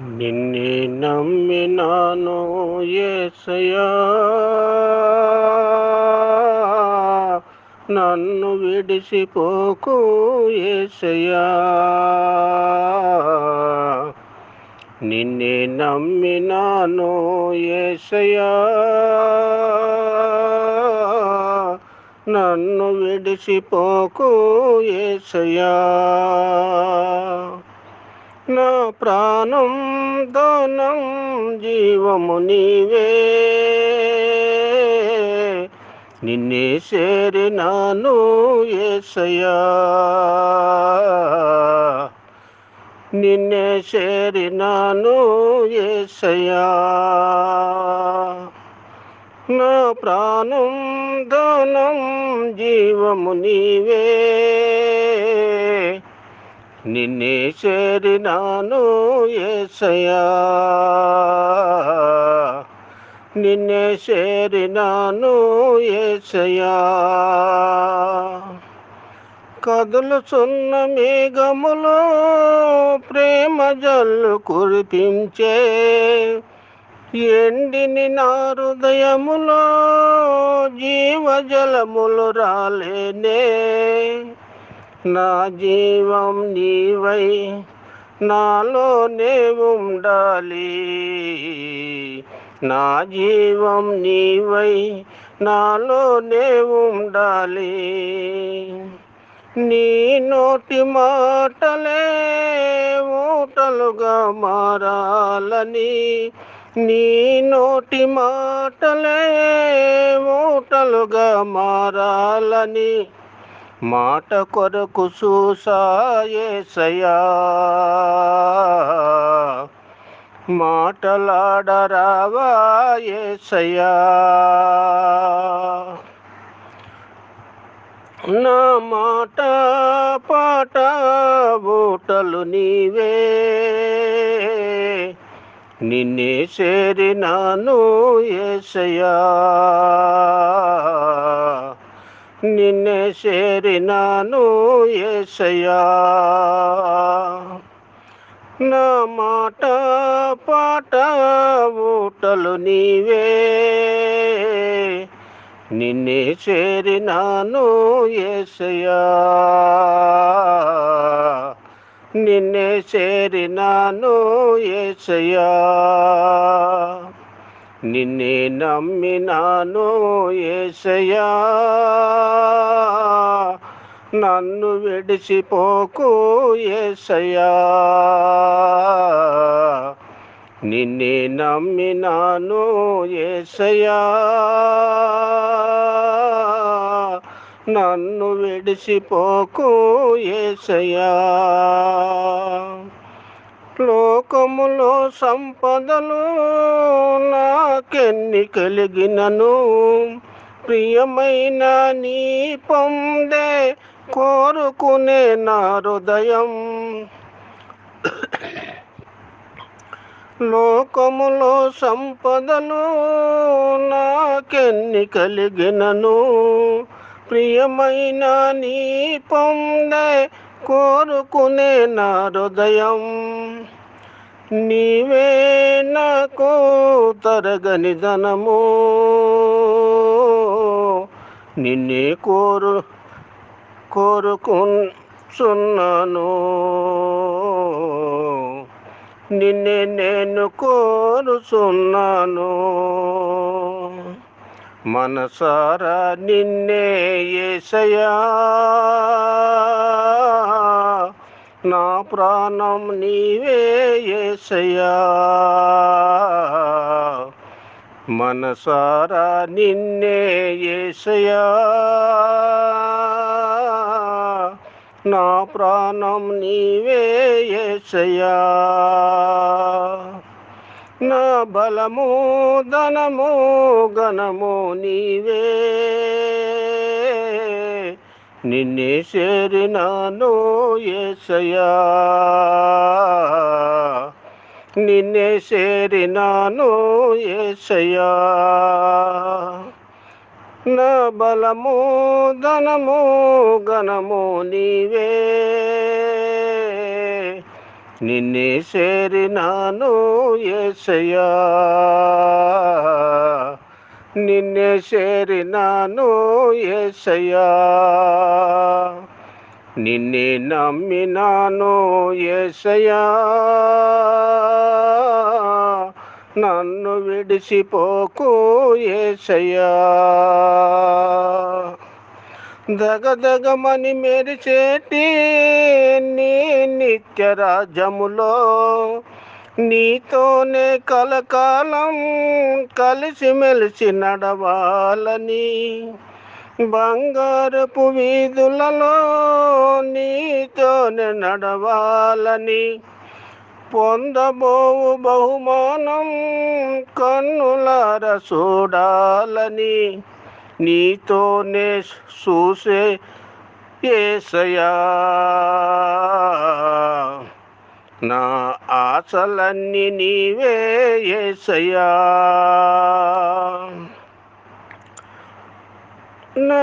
నిన్నే నమ్మినాను ఏసయ్యా. నన్ను విడిసిపోకు ఏసయ్యా. నిన్నే నమ్మినాను ఏసయ్యా. నన్ను విడిసిపోకు ఏసయా నా ప్రాణం దానం జీవము నీవే. నిన్నే చేరినాను ఏసయ్యా. నిన్నే చేరినాను ఏసయ్యా. నా ప్రాణం దానం జీవము నీవే. నిన్నే చేరినాను ఏసయా నిన్నే చేరినాను ఏసయా కదులుచున్న మేఘములో ప్రేమ జల్లు కురిపించే ఎండిని నా హృదయములో జీవజలములు రాలేనే. నా జీవం నీవై నాలోనే ఉండాలి నా జీవం నీవై నాలోనే ఉండాలి నీ నోటి మాటలే ఊటలుగా మారాలని. నీ నోటి మాటలే ఊటలుగా మారాలని. మాట కొరకు సూసాయేసయా మాటలాడరావాయేసయా నా మాట పాట బూటలు నీవే. నిన్నే చేరినాను ఏసయా. ఏసయ్యా నిన్నే చేరినాను ఏసయ్యా. నా మాట పాట ఊటలు నీవే. నిన్నే చేరినాను ఏసయ్యా. నిన్నే చేరినాను ఏసయ్యా. నిన్నే నమ్మినాను ఏసయా నన్ను విడిచిపోకు ఏసయా నిన్నే నమ్మినాను ఏసయా నన్ను విడిచిపోకు ఏసయా లోకములో సంపదలు నాకెన్ని కలిగినను? ప్రియమైన నీ పొందే కోరుకునే నా హృదయం. లోకములో సంపదలు నాకెన్ని కలిగినను? ప్రియమైన నీ పొందే కోరుకునే నా హృదయం. నీవే నాకు తరగని ధనము. నిన్నే కోరు కోరుకున్నాను నిన్నే నేను కోరుచున్నాను. మనసారా నిన్నే ఏసయా నా ప్రాణం నీవే ఏసయా మనసారా నిన్నే ఏసయా నా ప్రాణం నీవే ఏసయా నా బలము ధనము గణము నీవే. నిన్నే చేరినాను ఏసయా నిన్నే చేరినాను ఏసయా నా బలము ధనము గణము నీవే. నిన్నే చేరినాను ఏసయ్యా. నిన్నే చేరినాను ఏసయ్యా. నిన్నే నమ్మినాను ఏసయ్యా. నన్ను విడిచిపోకు ఏసయ్యా. దగదగమని మెరిచేటి నీ నిత్య రాజ్యములో నీతోనే కలకాలం కలిసిమెలిసి నడవాలని. బంగారపు వీధులలో నీతోనే నడవాలని. పొందబోవు బహుమానం కన్నులార చూడాలని. నీతోనే చూసే ఏసయా నా ఆశలన్నీ నీవే ఏసయా నా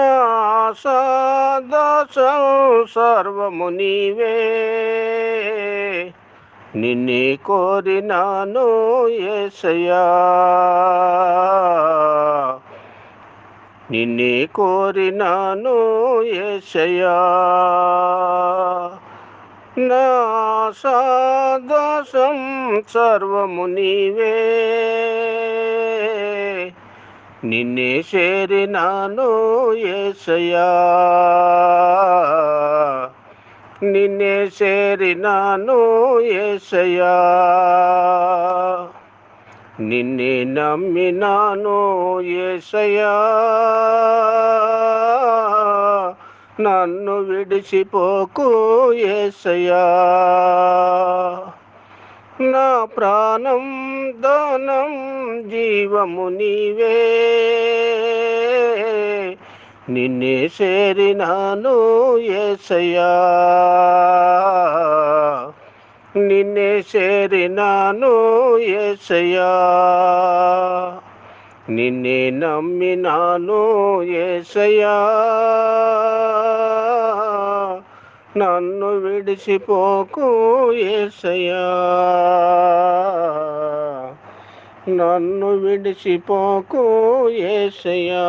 ఆశాదాసం సర్వము నీవే. నిన్నే కోరినాను ఏసయా నిన్నే కోరినాను ఏసయా నా సాదోషం సర్వము నీవే. నిన్నే చేరినాను ఏసయా నిన్నే చేరినాను ఏసయా నిన్నే నమ్మినాను ఏసయా నన్ను విడిచిపోకు ఏసయా నా ప్రాణం దానం జీవము నీవే. నిన్నే చేరినాను ఏసయా నిన్నే చేరినాను ఏసయ్యా. నిన్నే నమ్మినాను ఏసయ్యా. నన్ను విడిచిపోకు ఏసయ్యా. నన్ను విడిచిపోకు ఏసయ్యా.